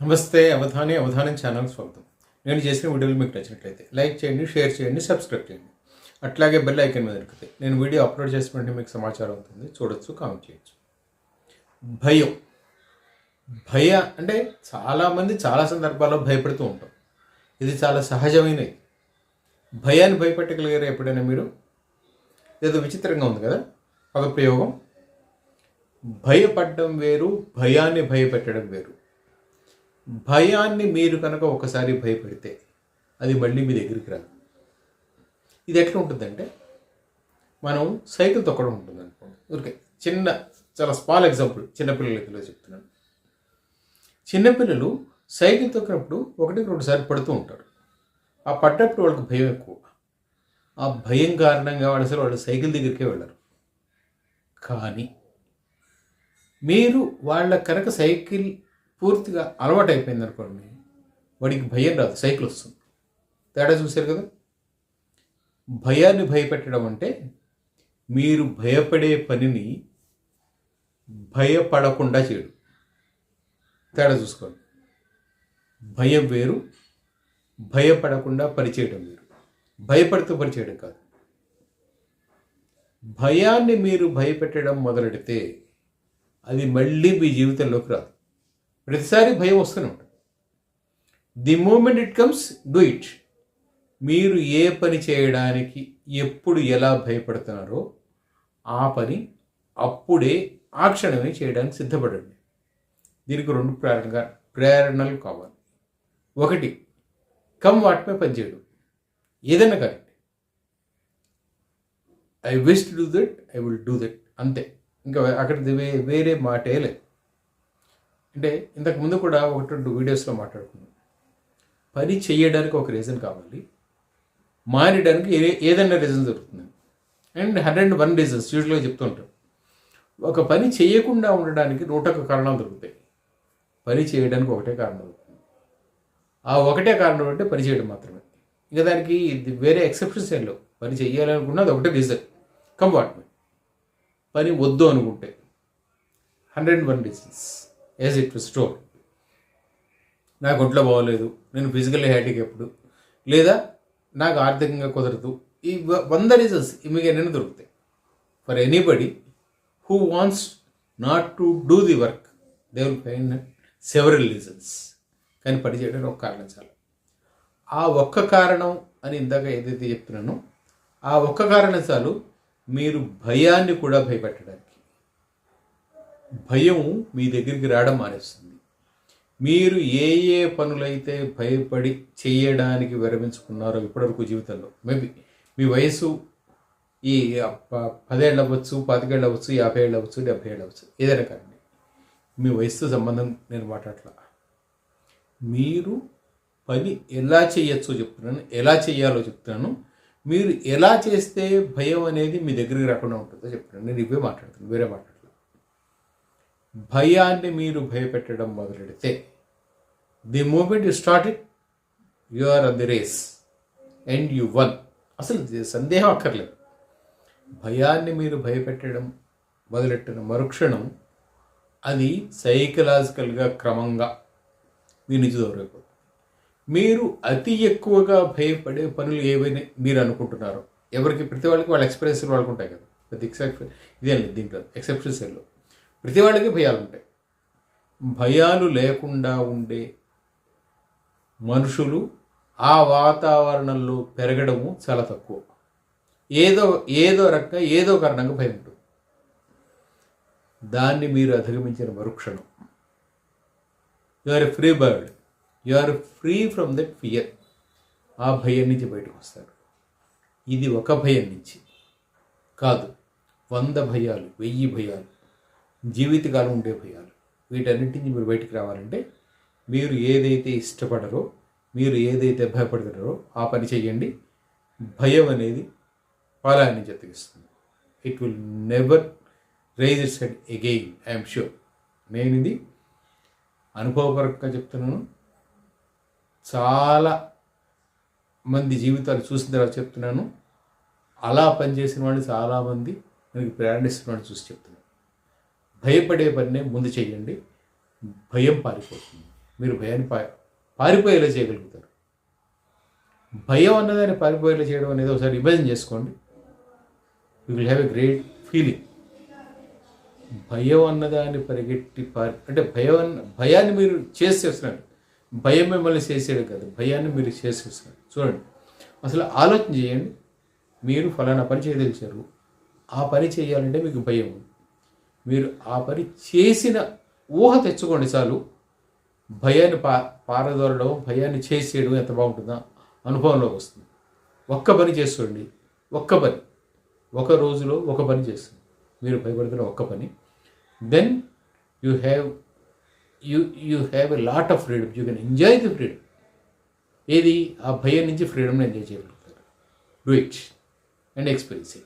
నమస్తే అవధాని అవధానం ఛానల్ స్వాగతం. నేను చేసిన వీడియోలు మీకు నచ్చినట్లయితే లైక్ చేయండి షేర్ చేయండి సబ్స్క్రైబ్ చేయండి. అట్లాగే బెల్ ఐకన్ మీద దొరికితే నేను వీడియో అప్లోడ్ చేసిన వెంటనే మీకు సమాచారం అవుతుంది చూడొచ్చు కామెంట్ చేయొచ్చు. భయం. భయ అంటే చాలామంది చాలా సందర్భాల్లో భయపడుతూ ఉంటాం. ఇది చాలా సహజమైనది భయాన్ని భయపెట్టగలిగారు ఎప్పుడైనా మీరు? ఏదో విచిత్రంగా ఉంది కదా పదప్రయోగం. భయపడడం వేరు భయాన్ని భయపెట్టడం వేరు. భయాన్ని మీరు కనుక ఒకసారి భయపెడితే అది మళ్ళీ మీ దగ్గరికి రాదు. ఇది ఎట్లా ఉంటుందంటే మనం సైకిల్ తొక్కడం ఉంటుంది అనుకోండి. ఊరికే చిన్న చాలా స్మాల్ ఎగ్జాంపుల్ చిన్నపిల్లలకి చెప్తున్నాను. చిన్నపిల్లలు సైకిల్ తొక్కినప్పుడు ఒకటి రెండు సార్లు పడుతూ ఉంటారు. ఆ పడ్డప్పుడు వాళ్ళకి భయం ఎక్కువ. ఆ భయం కారణంగా వాళ్ళు అసలు వాళ్ళు సైకిల్ దగ్గరికే వెళ్ళరు. కానీ మీరు వాళ్ళ కనుక సైకిల్ పూర్తిగా అలవాటు అయిపోయింది అనుకోండి వాడికి భయం రాదు సైకిల్ వస్తుంది. తేడా చూశారు కదా? భయాన్ని భయపెట్టడం అంటే మీరు భయపడే పనిని భయపడకుండా చేయడం. తేడా చూసుకోండి. భయం వేరు భయపడకుండా పనిచేయడం వేరు. భయపడుతూ పనిచేయడం కాదు. భయాన్ని మీరు భయపెట్టడం మొదలెడితే అది మళ్ళీ మీ జీవితంలోకి రాదు. ప్రతిసారి భయం వస్తూనే ఉంటుంది. The moment it comes do it మీరు ఏ పని చేయడానికి ఎప్పుడు ఎలా భయపడుతున్నారో ఆ పని అప్పుడే ఆ క్షణమే చేయడానికి సిద్ధపడండి. దీనికి రెండు ప్రేరణ ప్రేరణలు కావాలి. ఒకటి కమ్ వాటిపై పనిచేయడం ఏదైనా కానీ I wish to do that I will do that అంతే. ఇంకా అక్కడ వే- వేరే మాటే లేదు. అంటే ఇంతకు ముందు కూడా ఒకటి రెండు వీడియోస్లో మాట్లాడుకున్నాం. పని చేయడానికి ఒక రీజన్ కావాలి. మారడానికి ఏ ఏదైనా రీజన్ దొరుకుతుంది. అండ్ హండ్రెడ్ వన్ రీజన్స్ యూజువల్గా చెప్తుంటారు ఒక పని చేయకుండా ఉండడానికి నూట ఒక కారణాలు దొరుకుతాయి. పని చేయడానికి ఒకటే కారణం దొరుకుతుంది. ఆ ఒకటే కారణం అంటే పని చేయడం మాత్రమే. ఇంకా దానికి వేరే ఎక్సెప్షన్స్ ఏం లేవు. పని చేయాలనుకున్నా అది ఒకటే రీజన్ కంపార్ట్మెంట్ పని వద్దు అనుకుంటే. Hundred one reasons as it store నాకు ఒంట్లో బాగోలేదు. నేను ఫిజికల్ ఎప్పుడు? లేదా నాకు ఆర్థికంగా కుదరదు. ఈ వ- వంద రీజన్స్ మీకు ఎన్నైనా దొరుకుతాయి. For anybody who wants not to do the work they will fine several reasons కానీ పని చేయడానికి ఒక కారణం చాలు. ఆ ఒక్క కారణం అని ఇందాక ఏదైతే చెప్పినానో ఆ ఒక్క కారణం చాలు మీరు భయాన్ని కూడా భయపెట్టడానికి. భయం మీ దగ్గరికి రావడం మానేస్తుంది. మీరు ఏ ఏ పనులైతే భయపడి చేయడానికి విరమించుకున్నారో ఇప్పటివరకు జీవితంలో మేబీ మీ వయసు ఈ ప- పదేళ్ళు అవ్వచ్చు పాతికేళ్ళు అవ్వచ్చు యాభై ఏళ్ళు అవ్వచ్చు డెబ్బై ఏళ్ళు అవ్వచ్చు ఏదైనా కానీ మీ వయసుతో సంబంధం నేను మాట్లాడలా మీరు పని ఎలా చేయొచ్చో చెప్తున్నాను ఎలా చేయాలో చెప్తున్నాను మీరు ఎలా చేస్తే భయం అనేది మీ దగ్గరికి రాకుండా ఉంటుందో చెప్తున్నాను. నేను ఇవే మాట్లాడుతున్నాను వేరే మాట్లాడుతున్నాను. భయాన్ని మీరు భయపెట్టడం మొదలెడితే the moment you start it you are on the race and you won అసలు సందేహం అక్కర్లేదు. భయాన్ని మీరు భయపెట్టడం మొదలెట్టిన మరుక్షణం అది సైకలాజికల్గా క్రమంగా మీ నిజ దూరైపోతుంది మీరు అతి ఎక్కువగా భయపడే పనులు ఏవైనా మీరు అనుకుంటున్నారో ఎవరికి? ప్రతి వాళ్ళకి వాళ్ళ ఎక్స్పీరియన్స్ వాళ్ళకు ఉంటాయి కదా. ప్రతి ఎక్సెప్ట్ ఇదే దీంట్లో. ఎక్సెప్షన్స్ ఎల్లో ప్రతి వాళ్ళకి భయాలు ఉంటాయి. భయాలు లేకుండా ఉండే మనుషులు ఆ వాతావరణంలో పెరగడము చాలా తక్కువ. ఏదో ఏదో రకంగా ఏదో కారణంగా భయం ఉంటుంది. దాన్ని మీరు అధిగమించిన మరుక్షణం. You are a free bird you are free from that fear ఆ భయం నుంచి బయటకు వస్తారు. ఇది ఒక భయం నుంచి కాదు. వంద భయాలు వెయ్యి భయాలు. జీవితకాలం ఉండే భయాలు. వీటన్నిటి నుంచి మీరు బయటికి రావాలంటే మీరు ఏదైతే ఇష్టపడరో మీరు ఏదైతే భయపడతారో ఆ పని చేయండి భయం అనేది ఫలాన్ని జతగిస్తుంది it will never rise its head again I'm sure నేను ఇది అనుభవపరంగా చెప్తున్నాను. చాలా మంది జీవితాలు చూసిన తర్వాత చెప్తున్నాను. అలా పనిచేసిన వాళ్ళు చాలామంది మనకి ప్రేరణిస్తున్న వాళ్ళు చూసి చెప్తున్నాను. భయపడే పనినే ముందు చేయండి. భయం పారిపోతుంది. మీరు భయాన్ని పా పారిపోయేలా చేయగలుగుతారు. భయం అన్నదాన్ని పారిపోయేలా చేయడం అనేది ఒకసారి విభజన చేసుకోండి. You will have a great feeling భయం అన్నదాన్ని పరిగెట్టి పారి అంటే భయం భయాన్ని మీరు చేసేస్తున్నారు. భయం మిమ్మల్ని చేసేది కాదు. భయాన్ని మీరు చేసేస్తున్నారు. చూడండి. అసలు ఆలోచన చేయండి. మీరు ఫలానా పని చేయదలిచారు. ఆ పని చేయాలంటే మీకు భయం ఉంది. మీరు ఆ పని చేసిన ఊహ తెచ్చుకోండి చాలు. భయాన్ని పా పారదోలడం భయాన్ని చేసేయడం ఎంత బాగుంటుందో అనుభవంలోకి వస్తుంది. ఒక్క పని చేసుకోండి. ఒక్క పని. ఒక రోజులో ఒక పని చేస్తుంది. మీరు భయపడుతున్న ఒక్క పని. Then you have you you have a lot of freedom you can enjoy the freedom ఏది? ఆ భయం నుంచి ఫ్రీడమ్ని ఎంజాయ్ చేయగలుగుతారు. Do it and experience it